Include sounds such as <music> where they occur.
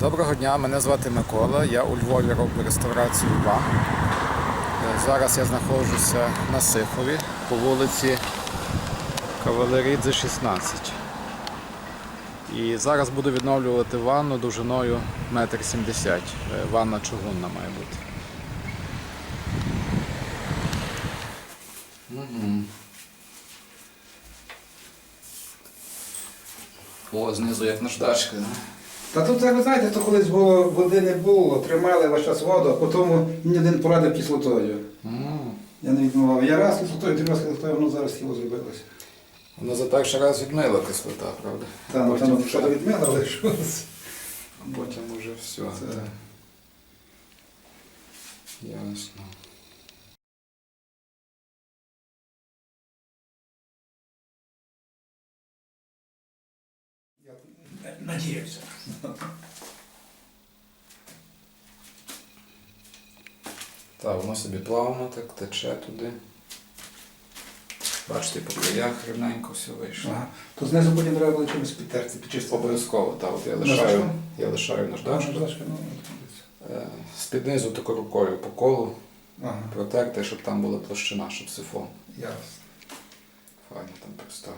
Доброго дня, мене звати Микола. Я у Львові роблю реставрацію ванн. Е, Зараз я знаходжуся на Сихові по вулиці Кавалерідзе 16. І зараз буду відновлювати ванну довжиною 1,70 м. Е, Ванна чугунна має бути. О, знизу як наждачка. Та тут, як ви знаєте, то колись було, води не було, тримали весь час воду, а потім мені один порадив кислотою. Я не відмивав. Я раз кислотою, три раз кислотою, воно зараз тіло зробилося. Воно за перший раз відмила кислота, правда? Та, ну, там що відмила, але щось. <laughs> Потім уже все. Це- Ясно. Надіюся. Так, воно собі плавно так тече туди. Бачите, по краях рівненько все вийшло. Ага. То знизу потім треба було чимось підтерти, підчистити. Обов'язково, так, от я лишаю, Наждачком? я лишаю наждачку. Наждачка, ну, Е, З-під низу тако рукою по колу Ага, протерти, щоб там була площина, щоб сифон ясно. файно там пристав.